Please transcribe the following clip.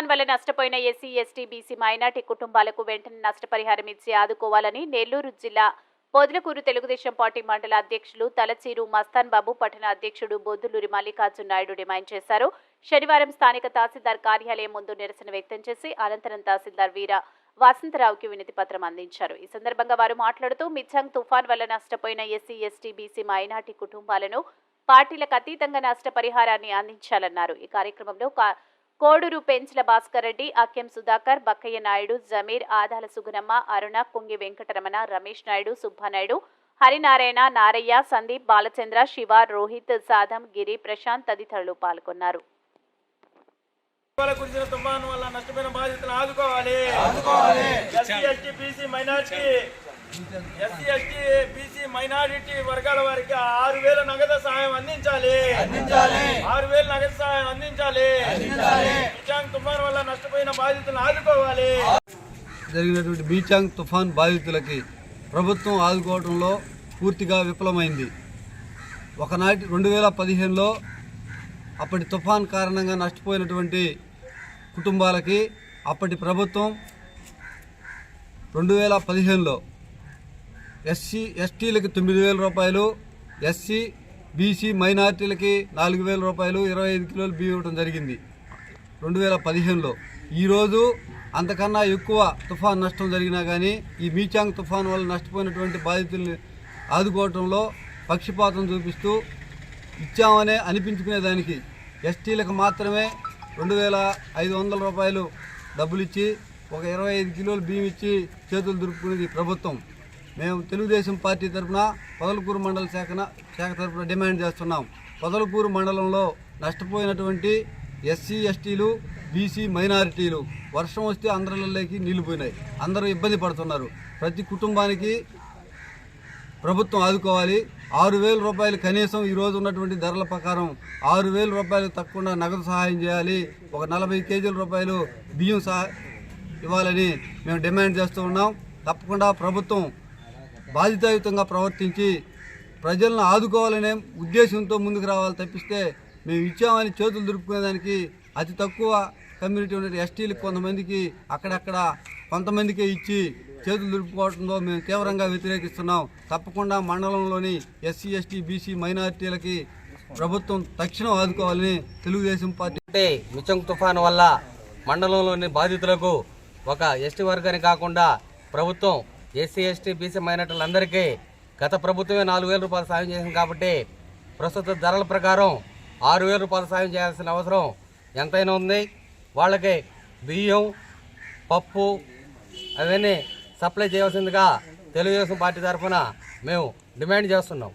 తుఫాన్ వల్ల నష్టపోయిన ఎస్సీ ఎస్టీ బీసీ మైనార్టీ కుటుంబాలకు వెంటనే నష్టపరిహారం ఇచ్చి ఆదుకోవాలని నెల్లూరు జిల్లా పొదలకూరు తెలుగుదేశం పార్టీ మండల అధ్యక్షులు తలచీరు మస్తాన్ బాబు పట్టణ అధ్యక్షుడు బొద్దులూరి మల్లికార్జున నాయుడు డిమాండ్ చేశారు. శనివారం స్థానిక తహసీల్దార్ కార్యాలయం ముందు నిరసన వ్యక్తం చేసి అనంతరం తహసీల్దార్ వీర వసంతరావుకి వినతి పత్రం అందించారు. ఈ సందర్భంగా వారు మాట్లాడుతూ మిచ్చంగ్ తుఫాన్ వల్ల నష్టపోయిన ఎస్సీ ఎస్టీ బీసీ మైనార్టీ కుటుంబాలను పార్టీలకు అతీతంగా నష్టపరిహారాన్ని అందించాలన్నారు. ఈ కార్యక్రమంలో కోడూరు పెంచల భాస్కర్ రెడ్డి అక్కెం సుధాకర్ బక్కయ్య నాయుడు జమీర్ ఆదాల సుగుణమ్మ అరుణ కుంగి వెంకటరమణ రమేష్ నాయుడు సుబ్బానాయుడు హరినారాయణ నారయ్య సందీప్ బాలచంద్ర శివ రోహిత్ సాదం గిరి ప్రశాంత్ తదితరులు పాల్గొన్నారు. కురిసిన తుఫాను వల్ల నష్టపోయిన ఆదుకోవాలి. SC ST BC minority. SC ST BC minority వర్గాల వారికి ఆరు వేల నగదు సహాయం అందించాలి. ఆరు వేల నగదు సహాయం అందించాలి. తుఫాన్ వల్ల నష్టపోయిన బాధితులను ఆదుకోవాలి. జరిగినటువంటి బీచాంగ్ తుఫాన్ బాధితులకి ప్రభుత్వం ఆదుకోవడంలో పూర్తిగా విఫలమైంది. ఒకనాటి రెండు వేల పదిహేనులో అప్పటి తుఫాన్ కారణంగా నష్టపోయినటువంటి కుటుంబాలకి అప్పటి ప్రభుత్వం రెండు వేల పదిహేనులో ఎస్సీ ఎస్టీలకి తొమ్మిది వేల రూపాయలు ఎస్సీ బీసీ మైనార్టీలకి నాలుగు వేల రూపాయలు ఇరవై ఐదు కిలోలు బియ్యం ఇవ్వడం జరిగింది. రెండు వేల పదిహేనులో. ఈరోజు అంతకన్నా ఎక్కువ తుఫాన్ నష్టం జరిగినా కానీ ఈ మీచాంగ్ తుఫాన్ వల్ల నష్టపోయినటువంటి బాధితుల్ని ఆదుకోవటంలో పక్షపాతం చూపిస్తూ ఇచ్చామనే అనిపించుకునేదానికి ఎస్టీలకు మాత్రమే రెండు వేల ఐదు వందల రూపాయలు డబ్బులు ఇచ్చి ఒక ఇరవై ఐదు కిలోలు బియ్యం ఇచ్చి చేతులు దురుపుకునేది ప్రభుత్వం. మేము తెలుగుదేశం పార్టీ తరఫున పొదలకూరు మండల శాఖన శాఖ తరఫున డిమాండ్ చేస్తున్నాం. పొదలకూరు మండలంలో నష్టపోయినటువంటి ఎస్సీ ఎస్టీలు బీసీ మైనారిటీలు వర్షం వస్తే అందరిలోకి నీళ్ళు పోయినాయి. అందరూ ఇబ్బంది పడుతున్నారు. ప్రతి కుటుంబానికి ప్రభుత్వం ఆదుకోవాలి. ఆరు వేల రూపాయలు కనీసం ఈరోజు ఉన్నటువంటి ధరల ప్రకారం ఆరు వేల రూపాయలు తక్కువ నగదు సహాయం చేయాలి. ఒక నలభై కేజీల రూపాయలు బియ్యం సహా ఇవ్వాలని మేము డిమాండ్ చేస్తూ ఉన్నాం. తప్పకుండా ప్రభుత్వం బాధ్యతాయుతంగా ప్రవర్తించి ప్రజలను ఆదుకోవాలనే ఉద్దేశంతో ముందుకు రావాలి. తప్పిస్తే మేము ఇచ్చామని చేతులు దురుపుకునేదానికి అతి తక్కువ కమ్యూనిటీ ఉన్న ఎస్టీలకు కొంతమందికి అక్కడక్కడ కొంతమందికే ఇచ్చి చేతులు దులుపుకోవడంలో మేము తీవ్రంగా వ్యతిరేకిస్తున్నాం. తప్పకుండా మండలంలోని ఎస్సీ ఎస్టీ బీసీ మైనారిటీలకి ప్రభుత్వం తక్షణం ఆదుకోవాలని తెలుగుదేశం పార్టీ అంటే మిచంగ్ తుఫాను వల్ల మండలంలోని బాధితులకు ఒక ఎస్టీ వర్గాన్ని కాకుండా ప్రభుత్వం ఎస్సీ ఎస్టీ బీసీ మైనార్టీలందరికీ గత ప్రభుత్వమే నాలుగు వేల రూపాయలు సాయం చేసింది కాబట్టి ప్రస్తుత ధరల ప్రకారం ఆరు వేల రూపాయల సాయం చేయాల్సిన అవసరం ఎంతైనా ఉంది. వాళ్ళకి బియ్యం పప్పు అవన్నీ సప్లై చేయవలసిందిగా తెలుగుదేశం పార్టీ తరఫున మేము డిమాండ్ చేస్తున్నాం.